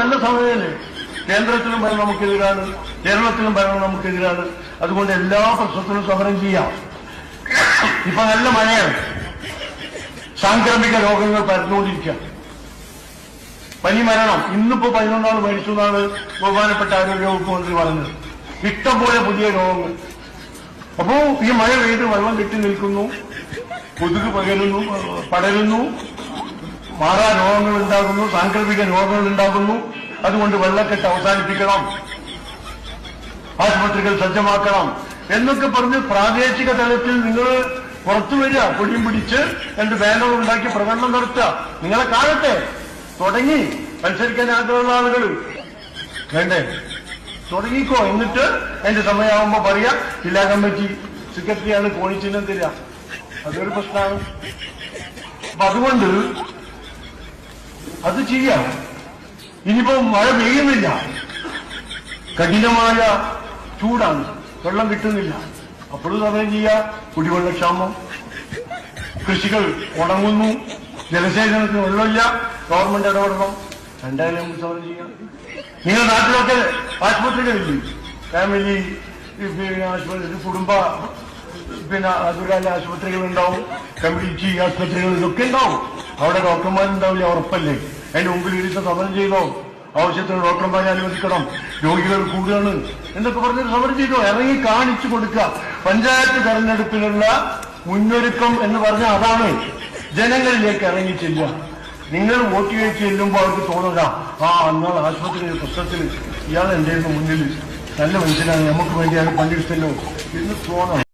നല്ല സമയമല്ലേ കേന്ദ്രത്തിലും ഭരണം നമുക്കെതിരാണ് കേരളത്തിലും ഭരണം നമുക്കെതിരാണ്. അതുകൊണ്ട് എല്ലാ പ്രശ്നത്തിനും സമരം ചെയ്യാം. ഇപ്പൊ നല്ല മഴയാണ്. സാംക്രമിക രോഗങ്ങൾ പരന്നുകൊണ്ടിരിക്കുക. പനി മരണം. ഇന്നിപ്പോ പതിനൊന്നാൾ മരിച്ചു എന്നാണ് ബഹുമാനപ്പെട്ട ആരോഗ്യവകുപ്പ് മന്ത്രി പറഞ്ഞത്. ഇഷ്ടംപോലെ പുതിയ രോഗങ്ങൾ. അപ്പോ ഈ മഴ പെയ്ത് വെള്ളം കെട്ടി നിൽക്കുന്നു. കൊതുക് പകരുന്നു പടരുന്നു. മാറാ രോഗങ്ങൾ ഉണ്ടാകുന്നു സാങ്കല്പിക രോഗങ്ങൾ ഉണ്ടാകുന്നു. അതുകൊണ്ട് വെള്ളക്കെട്ട് അവസാനിപ്പിക്കണം. ആശുപത്രികൾ സജ്ജമാക്കണം. എന്നൊക്കെ പറഞ്ഞ് പ്രാദേശിക തലത്തിൽ നിങ്ങൾ പുറത്തു വരിക പൊടിയും പിടിച്ച് രണ്ട് ബാനർ ഉണ്ടാക്കി പ്രകടനം നടത്തുക. നിങ്ങളെ കാണട്ടെ. തുടങ്ങി. മത്സരിക്കാൻ ആഗ്രഹമുള്ള ആളുകൾ. വേണ്ടേ? തുടങ്ങിക്കോ. എന്നിട്ട് അതിന്റെ സമയമാകുമ്പോ പറയാ ജില്ലാ കമ്മിറ്റി സെക്രട്ടറിയാണ് കോണിച്ചിഹ്നം തരിക. അതൊരു പ്രശ്നമാണ്. അപ്പൊ അതുകൊണ്ട് അത് ചെയ്യാം. ഇനിയിപ്പോ മഴ പെയ്യുന്നില്ല. കഠിനമായ ചൂടാണ്. വെള്ളം കിട്ടുന്നില്ല. അപ്പോഴും സമയം ചെയ്യുക കുടിവെള്ളക്ഷാമം കൃഷികൾ ഉണങ്ങുന്നു. ജലസേചനത്തിന് വെള്ളമില്ല. ഗവൺമെന്റ് ഇടപെടണം. രണ്ടായാലും സമരം ചെയ്യാം. നിങ്ങൾ നാട്ടിലൊക്കെ ആശുപത്രികളില്ലേ? ഫാമിലി ആശുപത്രി കുടുംബ പിന്നെ അതുപോലെ ആശുപത്രികളുണ്ടാവും. കമ്മ്യൂണിറ്റി ആശുപത്രികൾ ഇതൊക്കെ ഉണ്ടാവും. അവിടെ ഡോക്ടർമാരുണ്ടാവില്ല? ഉറപ്പല്ലേ? അതിന്റെ മുമ്പിൽ ഇരുന്ന് സമരം ചെയ്തോ? ആവശ്യത്തിന് ഡോക്ടർമാരെ അനുവദിക്കണം. രോഗികൾ കൂടുകയാണ്. എന്നൊക്കെ പറഞ്ഞൊരു സമരം ചെയ്തോ? ഇറങ്ങി കാണിച്ചു കൊടുക്കുക. പഞ്ചായത്ത് തെരഞ്ഞെടുപ്പിനുള്ള മുന്നൊരുക്കം എന്ന് പറഞ്ഞ അതാണ്. ജനങ്ങളിലേക്ക് ഇറങ്ങി ചെല്ലുക. നിങ്ങൾ വോട്ട് ചെയ്ത് ചെല്ലുമ്പോൾ അവർക്ക് തോന്നുക ആ എന്നാൽ ആശുപത്രി പ്രശ്നത്തിൽ ഇയാൾ എന്റെ മുന്നിൽ നല്ല മനുഷ്യനാണ്. നമുക്ക് വേണ്ടി അയാൾ പണിയെടുത്തല്ലോ എന്ന് തോന്നണം